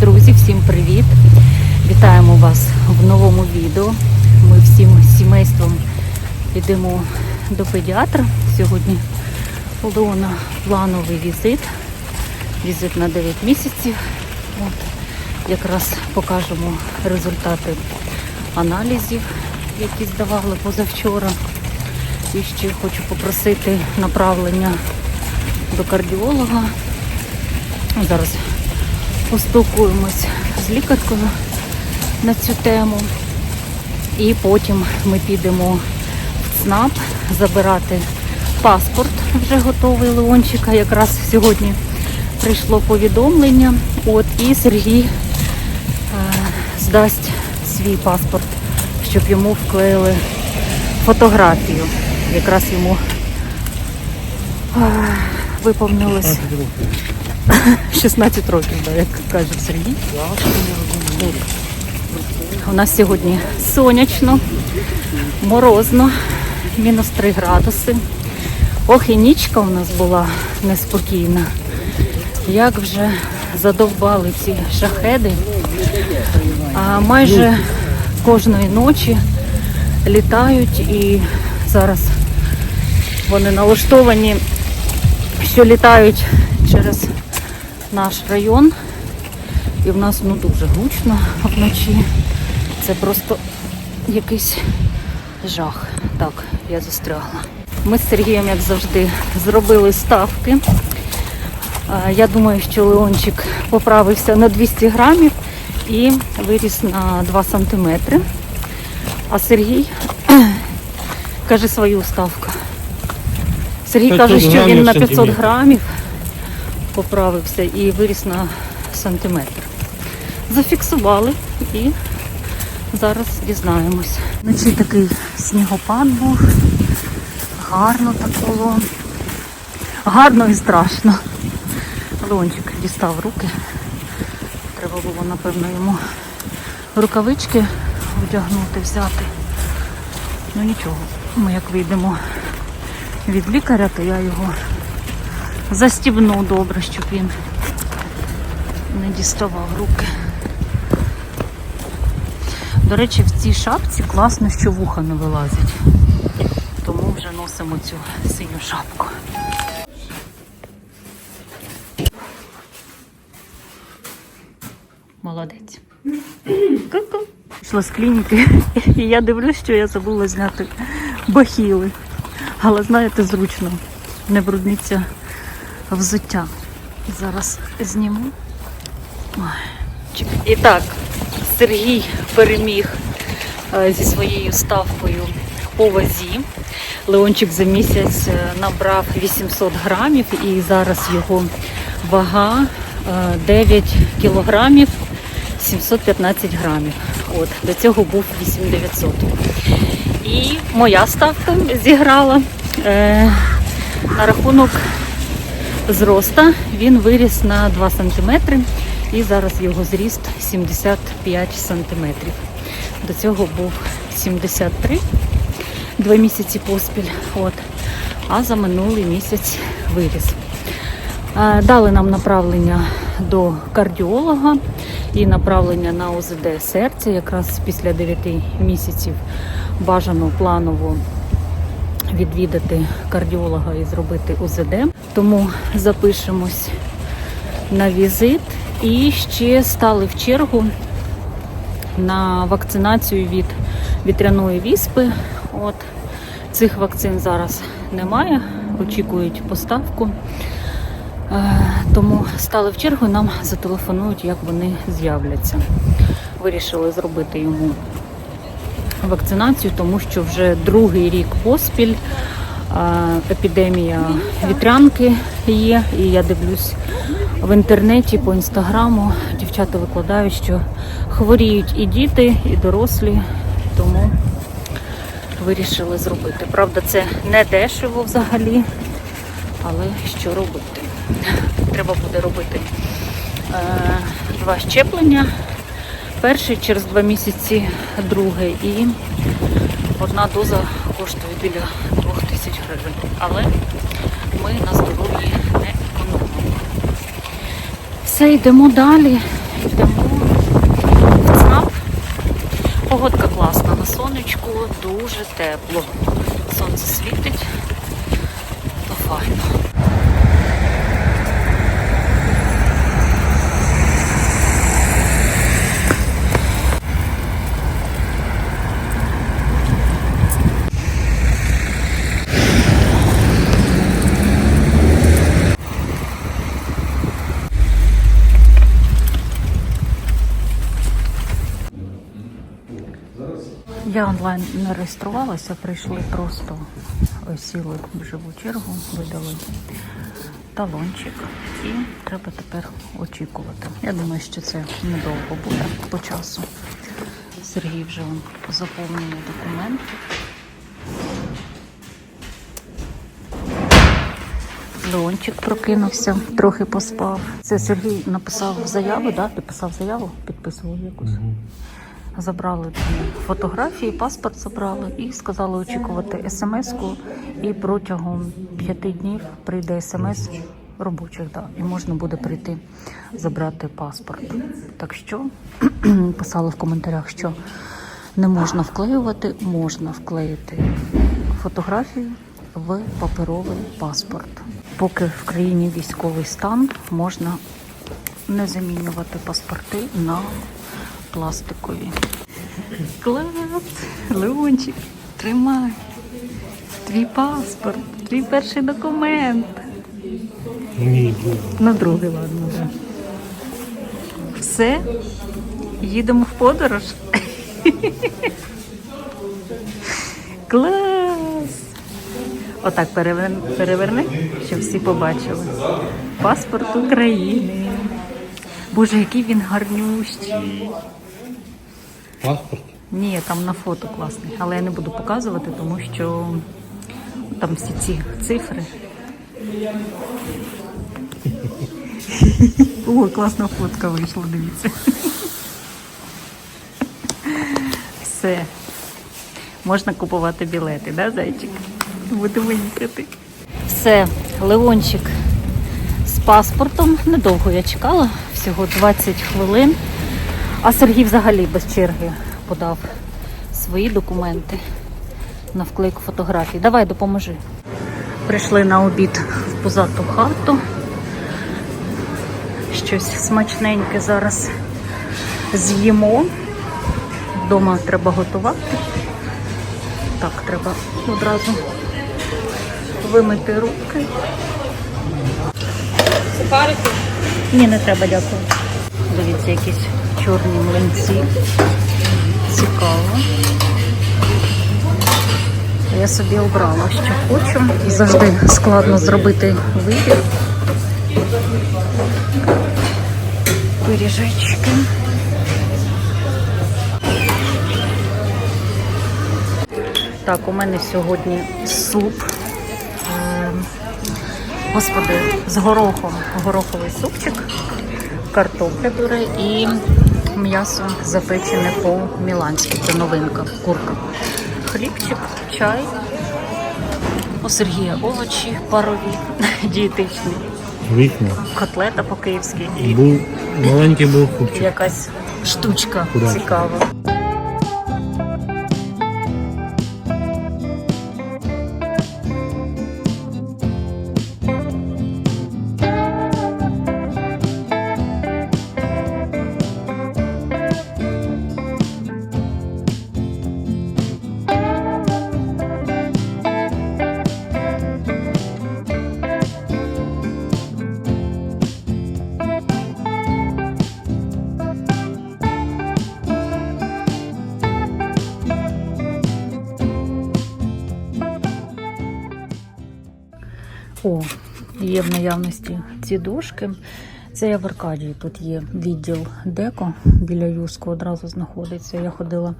Друзі, всім привіт! Вітаємо вас в новому відео. Ми всім сімейством йдемо до педіатра. Сьогодні Леона плановий візит. Візит на 9 місяців. От, якраз покажемо результати аналізів, які здавали позавчора. І ще хочу попросити направлення до кардіолога. Зараз поспілкуємось з лікаркою на цю тему. І потім ми підемо в ЦНАП забирати паспорт вже готовий Леончика. Якраз сьогодні прийшло повідомлення. От і Сергій е, здасть свій паспорт, щоб йому вклеїли фотографію. Якраз йому е, виповнилось 16 років, як каже Сергій. У нас сьогодні сонячно, морозно, мінус 3 градуси. Ох, і нічка у нас була неспокійна. Як вже задовбали ці шахеди. А майже кожної ночі літають і зараз вони налаштовані, що літають через наш район. І в нас ну дуже гучно вночі. Це просто якийсь жах. Так, я застрягла. Ми з Сергієм, як завжди, зробили ставки. Я думаю, що Леончик поправився на 200 грамів і виріс на 2 сантиметри. А Сергій каже свою ставку. Сергій каже, що він на 500 сантиметр. грамів поправився і виріс на сантиметр. Зафіксували і зараз дізнаємось. Вночі такий снігопад був. Гарно так було. Гарно і страшно. Леончик дістав руки. Треба було, напевно, йому рукавички вдягнути, взяти. Ну нічого, ми як вийдемо від лікаря, то я його застібну добре, щоб він не діставав руки. До речі, в цій шапці класно, що вуха не вилазять. Тому вже носимо цю синю шапку. Молодець. Ку-ку. Пішла з клініки, і я дивлюсь, що я забула зняти бахіли. Але знаєте, зручно, не брудниться взуття. Зараз зніму. І так, Сергій переміг е, зі своєю ставкою по вазі. Леончик за місяць е, набрав 800 грамів і зараз його вага е, 9 кілограмів 715 грамів. От, до цього був 8900. І моя ставка зіграла е, на рахунок зроста. Він виріс на 2 см і зараз його зріст 75 см. До цього був 73 два місяці поспіль. От. А за минулий місяць виріс. Дали нам направлення до кардіолога і направлення на ОЗД серця. Якраз після 9 місяців бажано планово відвідати кардіолога і зробити УЗД. Тому запишемось на візит і ще стали в чергу на вакцинацію від вітряної віспи. От цих вакцин зараз немає, очікують поставку. Е, Тому стали в чергу, нам зателефонують, як вони з'являться. Вирішили зробити йому вакцинацію, тому що вже другий рік поспіль е, епідемія вітрянки є. І я дивлюсь в інтернеті по інстаграму. Дівчата викладають, що хворіють і діти, і дорослі, тому вирішили зробити. Правда, це не дешево взагалі, але що робити? Треба буде робити е, два щеплення перший, через два місяці друге І одна доза коштує біля 2000 гривень. Але ми на здоров'ї не економимо. Все, йдемо далі. Йдемо в ЦНАП. Погодка класна, на сонечку дуже тепло. Сонце світить, то файно. Онлайн не реєструвалася, прийшли просто сіли в живу чергу, видали талончик і треба тепер очікувати. Я думаю, що це недовго буде по часу. Сергій вже заповнює документи. Леончик прокинувся, трохи поспав. Це Сергій написав заяву, да? Ти писав заяву, підписував якусь. Забрали фотографії, паспорт забрали і сказали очікувати смс-ку. І протягом п'яти днів прийде смс робочих, да, і можна буде прийти забрати паспорт. Так що писали в коментарях, що не можна вклеювати, можна вклеїти фотографію в паперовий паспорт. Поки в країні військовий стан можна не замінювати паспорти на пластикові. Клас! Леончик, тримай. Твій паспорт, твій перший документ. Ні. На другий, ладно, да. Все, їдемо в подорож. Клас! Отак переверни, щоб всі побачили. Паспорт України. Боже, який він гарнющий. Паспорт. Ні, там на фото класний, але я не буду показувати, тому що там всі ці цифри. О, класна фотка вийшла, дивіться. Все. Можна купувати білети, да, зайчик? Будемо їхати. Все, Леончик паспортом. Недовго я чекала, всього 20 хвилин. А Сергій взагалі без черги подав свої документи на вклейку фотографій. Давай допоможи. Прийшли на обід в позату хату. Щось смачненьке зараз з'їмо. Вдома треба готувати. Так, треба одразу вимити руки. Сухарики? Ні, не треба, дякую. Дивіться, якісь чорні млинці. Цікаво. Я собі обрала, що хочу. Завжди складно зробити вибір. Пиріжечки. Так, у мене сьогодні суп. Господи, з горохом. Гороховий супчик, картопля пюре і м'ясо запечене по-міланськи. Це новинка, курка. Хлібчик, чай. У Сергія овочі парові, дієтичні, Вікна. котлета по-київськи і Був маленький був хлопчик. якась штучка цікава. О, є в наявності ці дошки. Це я в Аркадії. Тут є відділ Деко біля Юску одразу знаходиться. Я ходила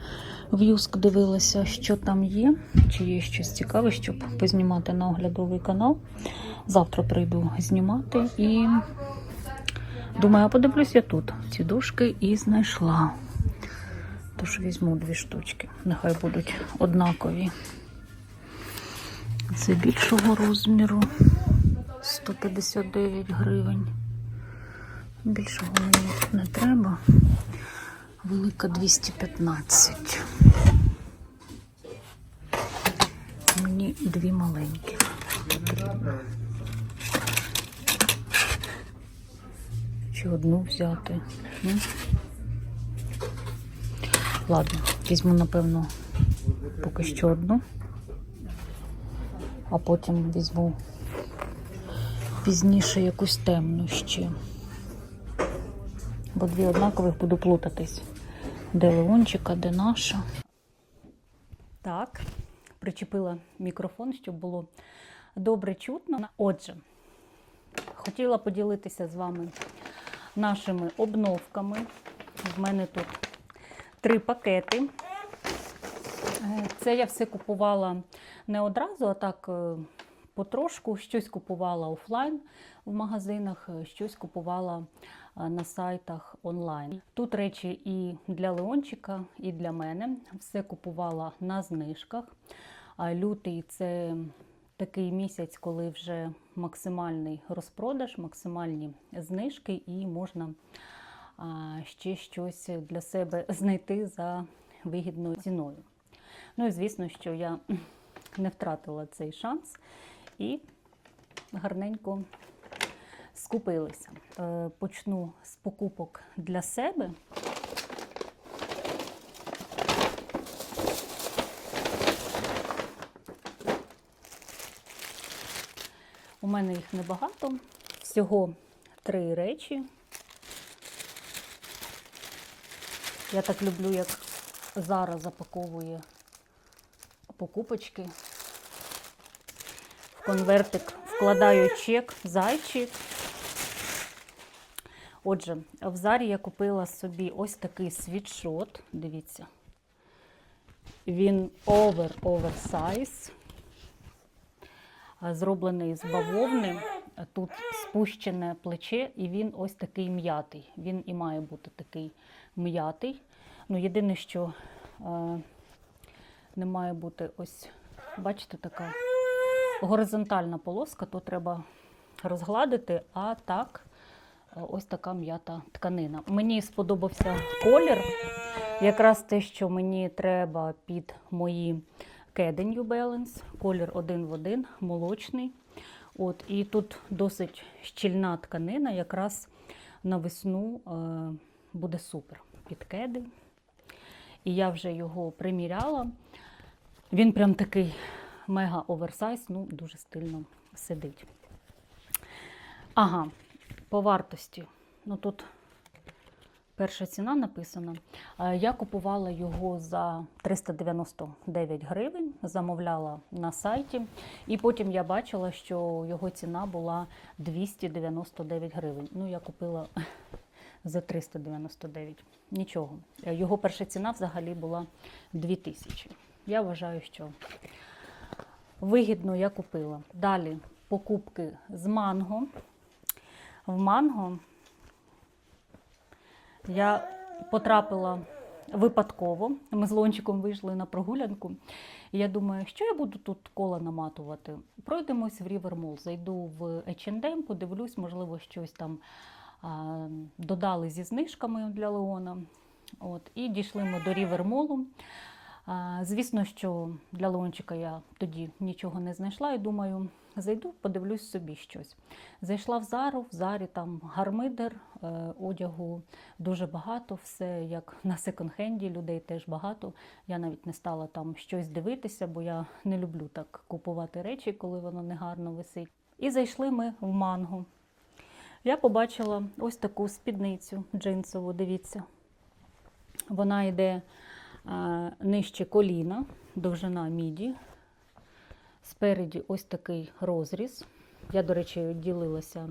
в Юск, дивилася, що там є, чи є щось цікаве, щоб познімати на оглядовий канал. Завтра прийду знімати і думаю, а подивлюсь я тут ці дошки і знайшла. Тож візьму дві штучки. Нехай будуть однакові. Це більшого розміру 159 гривень. Більшого мені не треба. Велика 215. мені дві маленькі. Чи одну взяти? Ладно, візьму, напевно, поки що одну, а потім візьму пізніше якусь темну ще. Бо дві однакових буду плутатись. Де Леончика, де наша. Так, причепила мікрофон, щоб було добре чутно. Отже, хотіла поділитися з вами нашими обновками. В мене тут три пакети. Е, Це я все купувала не одразу, а так е, потрошку. Щось купувала офлайн в магазинах, е, щось купувала на сайтах онлайн. Тут речі і для Леончика, і для мене. Все купувала на знижках. А Лютий це такий місяць, коли вже максимальний розпродаж, максимальні знижки, і можна ще щось для себе знайти за вигідною ціною. Ну і звісно, що я не втратила цей шанс і гарненько скупилися. Е, Почну з покупок для себе. У мене їх небагато, всього три речі. Я так люблю, як Зара запаковує покупочки. В конвертик вкладаю чек, зайчик. Отже, в Зарі я купила собі ось такий світшот. Дивіться. Він овер оверсайз. Зроблений з бавовни. Тут спущене плече, і він ось такий м'ятий. Він і має бути такий м'ятий. Ну, єдине, що не має бути ось, бачите, така горизонтальна полоска, то треба розгладити, а так ось така м'ята тканина. Мені сподобався колір, якраз те, що мені треба під мої New Balance, колір один в один, молочний. От, і тут досить щільна тканина, якраз на весну е, буде супер під кеди. І я вже його приміряла. Він прям такий мега оверсайз, ну дуже стильно сидить. Ага, по вартості. Ну тут перша ціна написана. Е, Я купувала його за 399 гривень, замовляла на сайті. І потім я бачила, що його ціна була 299 гривень. Ну, я купила за 399. Нічого. Е, Його перша ціна взагалі була 2000. Я вважаю, що вигідно я купила. Далі покупки з манго. В манго я потрапила випадково. Ми з Лончиком вийшли на прогулянку. І я думаю, що я буду тут кола наматувати. Пройдемось в Рівермол, зайду в H&M, подивлюсь, можливо, щось там а, додали зі знижками для Леона. От, і дійшли ми до Рівермолу. Звісно, що для Леончика я тоді нічого не знайшла і думаю, зайду, подивлюсь собі щось. Зайшла в Зару, в Зарі там гармидер, е, одягу дуже багато, все як на секонд-хенді, людей теж багато. Я навіть не стала там щось дивитися, бо я не люблю так купувати речі, коли воно негарно висить. І зайшли ми в манго. Я побачила ось таку спідницю джинсову, дивіться. Вона йде нижче коліна, довжина міді. Спереді ось такий розріз. Я, до речі, ділилася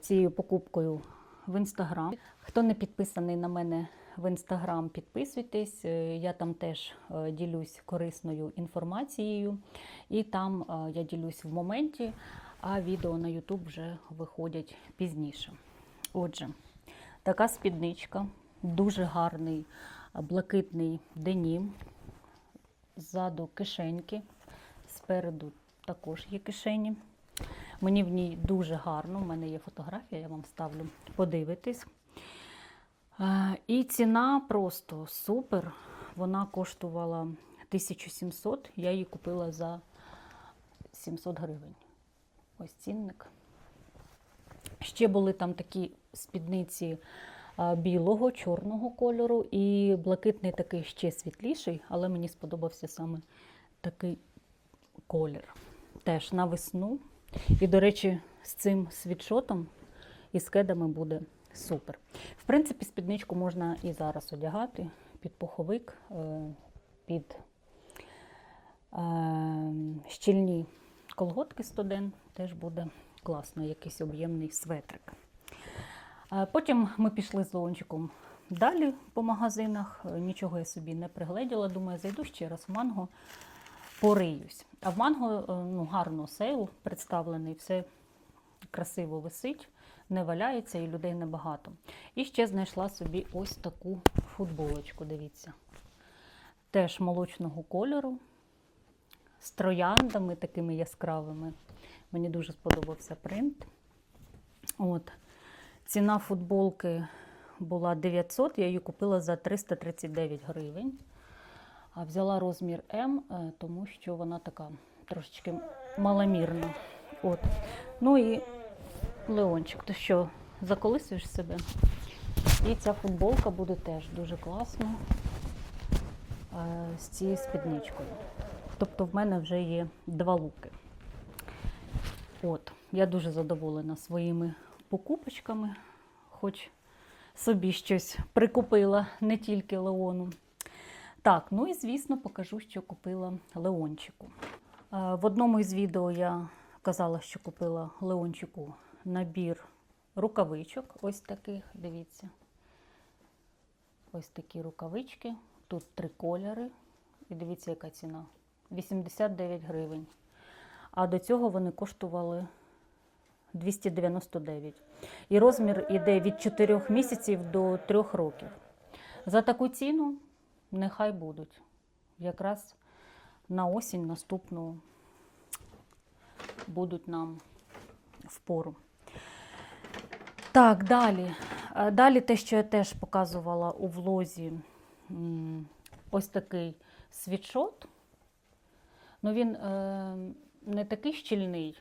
цією покупкою в інстаграм. Хто не підписаний на мене в інстаграм, підписуйтесь. Е, Я там теж е, ділюсь корисною інформацією, і там е, я ділюсь в моменті, а відео на YouTube вже виходять пізніше. Отже, така спідничка, дуже гарний блакитний денім. Ззаду кишеньки, спереду також є кишені. Мені в ній дуже гарно. У мене є фотографія, я вам ставлю подивитись. Е, І ціна просто супер. Вона коштувала 1700, я її купила за 700 гривень. Ось цінник. Ще були там такі спідниці білого, чорного кольору і блакитний такий ще світліший, але мені сподобався саме такий колір. Теж на весну. І, до речі, з цим світшотом і з кедами буде супер. В принципі, спідничку можна і зараз одягати під пуховик, е, під е, щільні колготки студент, теж буде класно, якийсь об'ємний светрик. Потім ми пішли з Леончиком далі по магазинах. Е, Нічого я собі не пригледіла. Думаю, зайду ще раз в манго, пориюсь. А в манго е, ну, гарно сейл представлений, все красиво висить, не валяється і людей небагато. І ще знайшла собі ось таку футболочку, дивіться. Теж молочного кольору, з трояндами такими яскравими. Мені дуже сподобався принт. От. Ціна футболки була 900, я її купила за 339 гривень. А взяла розмір М, е, тому що вона така трошечки маломірна. От. Ну і Леончик, ти що, заколисуєш себе? І ця футболка буде теж дуже класно е, з цією спідничкою. Тобто в мене вже є два луки. От, я дуже задоволена своїми покупочками, хоч собі щось прикупила, не тільки Леону. Так, ну і звісно, покажу, що купила Леончику. Е, В одному із відео я казала, що купила Леончику набір рукавичок. Ось таких, дивіться. Ось такі рукавички. Тут три кольори. І дивіться, яка ціна. 89 гривень. А до цього вони коштували 299. І розмір іде від 4 місяців до 3 років. За таку ціну нехай будуть. Якраз на осінь наступну будуть нам впору. Так, далі. Е, Далі те, що я теж показувала у влозі, ось такий світшот. Ну, він е, не такий щільний,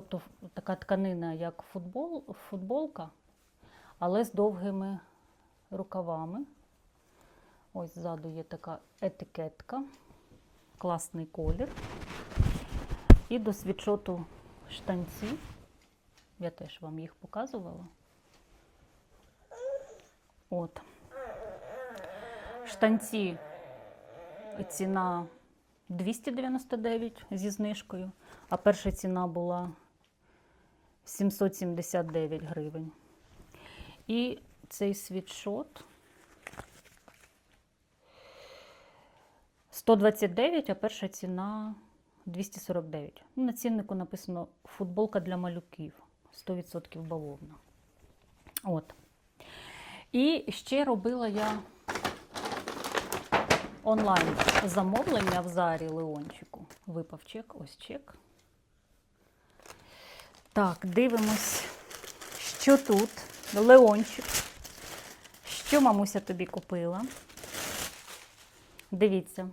тобто така тканина, як футбол, футболка, але з довгими рукавами. Ось ззаду є така етикетка, класний колір. І до світшоту штанці. Я теж вам їх показувала. От. Штанці ціна 299 зі знижкою, а перша ціна була 779 гривень. І цей світшот 129, а перша ціна 249. Ну, на ціннику написано футболка для малюків. 100% бавовна. От. І ще робила я онлайн замовлення в Зарі Леончику. Випав чек, ось чек. Так, дивимось, що тут. Леончик. Що мамуся тобі купила? Дивіться.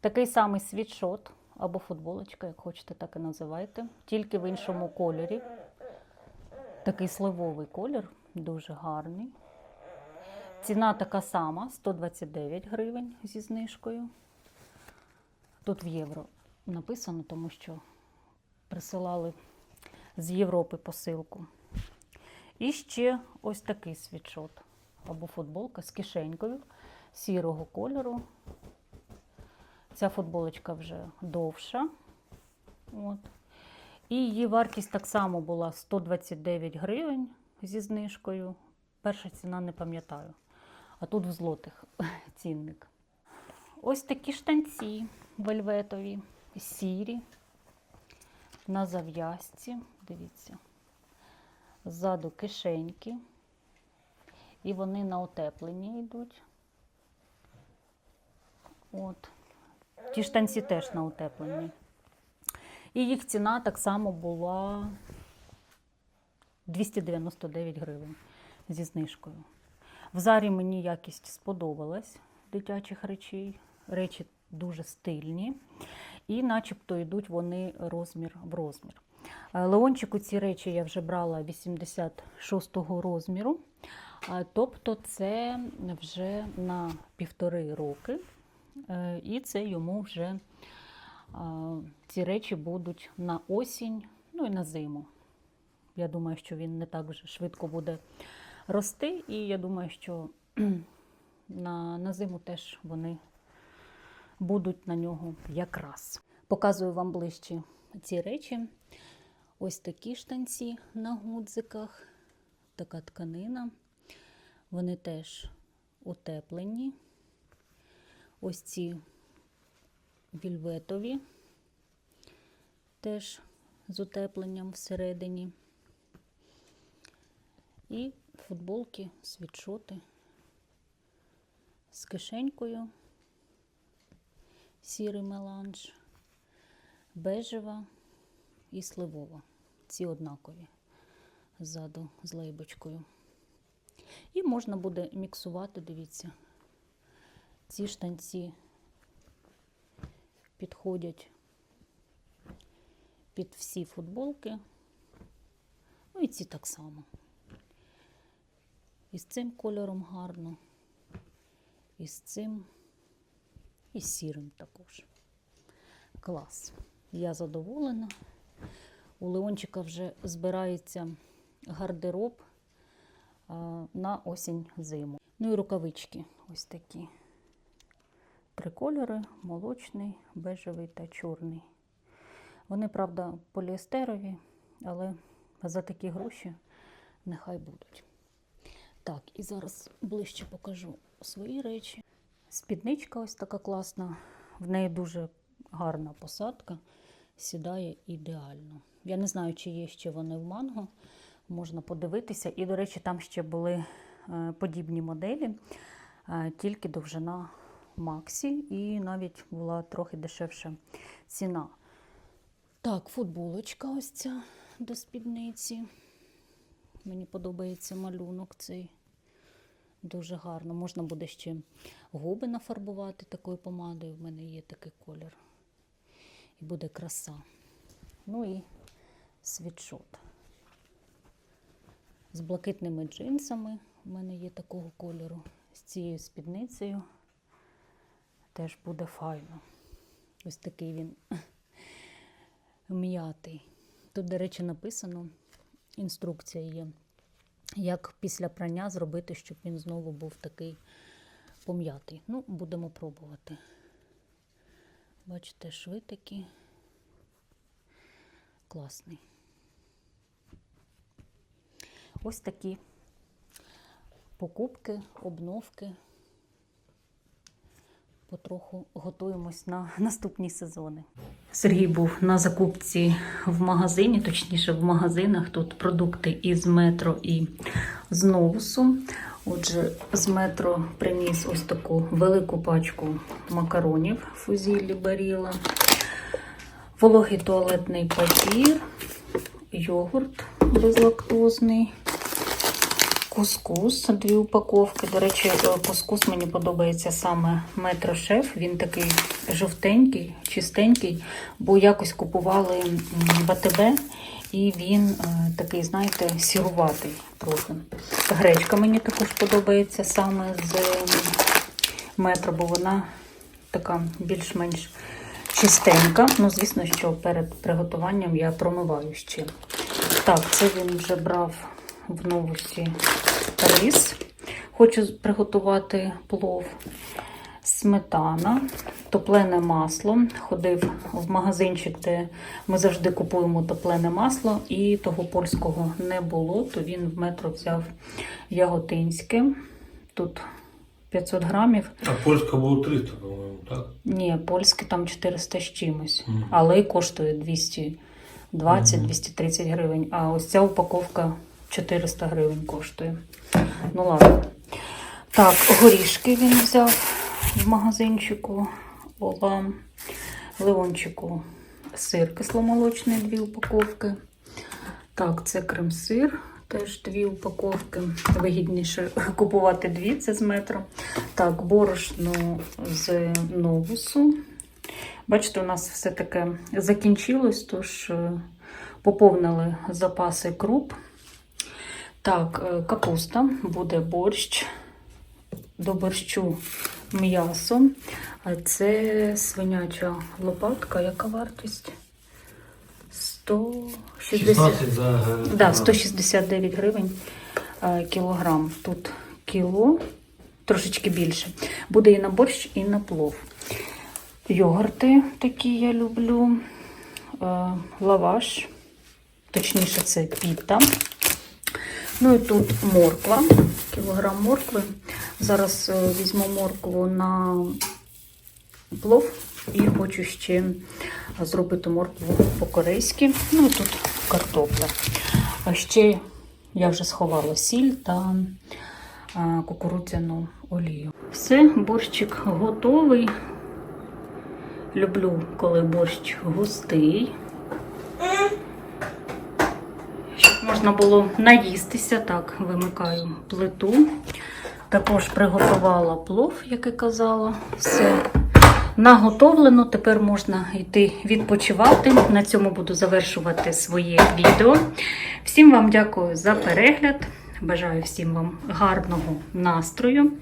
Такий самий світшот або футболочка, як хочете, так і називайте. Тільки в іншому кольорі. Такий сливовий колір, дуже гарний. Ціна така сама 129 гривень зі знижкою. Тут в євро написано, тому що присилали з Європи посилку. І ще ось такий світшот або футболка з кишенькою сірого кольору. Ця футболочка вже довша. От. І її вартість так само була 129 гривень зі знижкою. Перша ціна не пам'ятаю. А тут в злотих цінник. Ось такі штанці вельветові, сірі, на зав'язці. Дивіться. Ззаду кишеньки. І вони на утепленні йдуть. От. Ті штанці теж на утепленні. І їх ціна так само була 299 гривень зі знижкою. В зарі мені якість сподобалась дитячих речей. Речі дуже стильні, і начебто йдуть вони розмір в розмір. Е, Леончику ці речі я вже брала 86-го розміру, тобто це вже на півтори роки, Е, і це йому вже ці речі будуть на осінь, ну і на зиму. Я думаю, що він не так вже швидко буде рости, і я думаю, що на, на зиму теж вони будуть на нього якраз. Показую вам ближче ці речі. Ось такі штанці на гудзиках, така тканина. Вони теж утеплені. Ось ці вільветові, теж з утепленням всередині. І футболки, світшоти з кишенькою, сірий меланж, бежева і сливова. Ці однакові ззаду з лейбочкою. І можна буде міксувати, дивіться, ці штанці підходять під всі футболки. Ну і ці так само. І з цим кольором гарно, і з цим, і з сірим також. Клас. Я задоволена. У Леончика вже збирається гардероб на осінь зиму. Ну і рукавички ось такі. Три кольори: молочний, бежевий та чорний. Вони, правда, поліестерові, але за такі гроші нехай будуть. Так, і зараз ближче покажу свої речі. Спідничка ось така класна, в неї дуже гарна посадка, сідає ідеально. Я не знаю, чи є ще вони в манго, можна подивитися. І, до речі, там ще були е, подібні моделі, е, тільки довжина Максі, і навіть була трохи дешевша ціна. Так, футболочка ось ця до спідниці. Мені подобається малюнок цей. Дуже гарно. Можна буде ще губи нафарбувати такою помадою. В мене є такий колір. І буде краса. Ну і світшот. З блакитними джинсами. У мене є такого кольору. З цією спідницею. Теж буде файно. Ось такий він м'ятий. Тут, до речі, написано, інструкція є, як після прання зробити, щоб він знову був такий пом'ятий. Ну, будемо пробувати. Бачите, шви такі. Класний. Ось такі покупки, обновки. Потроху готуємось на наступні сезони. Сергій був на закупці в магазині, точніше в магазинах. Тут продукти із метро і з новусу. Отже, з метро приніс ось таку велику пачку макаронів фузілі баріла, вологий туалетний папір, йогурт безлактозний. Кускус, дві упаковки. До речі, е, кускус мені подобається саме метрошеф. Він такий жовтенький, чистенький, бо якось купували м, в АТБ, і він е, такий, знаєте, сіруватий трохи. Гречка мені також подобається саме з метро, бо вона така більш-менш чистенька. Ну, звісно, що перед приготуванням я промиваю ще. Так, це він вже брав в новусі рис. Хочу приготувати плов. Сметана, топлене масло. Ходив в магазинчик, де ми завжди купуємо топлене масло, і того польського не було, то він в метро взяв яготинське. Тут 500 грамів. А польська було 300, по-моєму, так? Ні, польське там 400 з чимось, але й коштує 220-230 гривень. А ось ця упаковка 400 гривень коштує. Ну ладно. Так, горішки він взяв в магазинчику. Ола Леончику сир кисломолочний, дві упаковки. Так, це крем-сир Теж дві упаковки. Вигідніше купувати дві, це з метро. Так, борошно з новусу. Бачите, у нас все таке закінчилось, тож е, поповнили запаси круп. Так, е, капуста, буде борщ. До борщу м'ясо. Це свиняча лопатка. Яка вартість? 160. за е, Да, 169 гривень кілограм. Тут кіло, трошечки більше. Буде і на борщ, і на плов. Йогурти такі я люблю. Е, Лаваш, точніше, це піта. Ну і тут морква, кілограм моркви. Зараз е, візьму моркву на плов і хочу ще зробити моркву по-корейськи. Ну і тут картопля. А ще я вже сховала сіль та кукурудзяну олію. Все, борщик готовий. Люблю, коли борщ густий. Щоб можна було наїстися, так, вимикаю плиту. Також приготувала плов, як і казала. Все наготовлено. Тепер можна йти відпочивати. На цьому буду завершувати своє відео. Всім вам дякую за перегляд. Бажаю всім вам гарного настрою.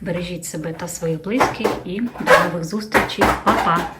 Бережіть себе та своїх близьких і до нових зустрічей. Па-па!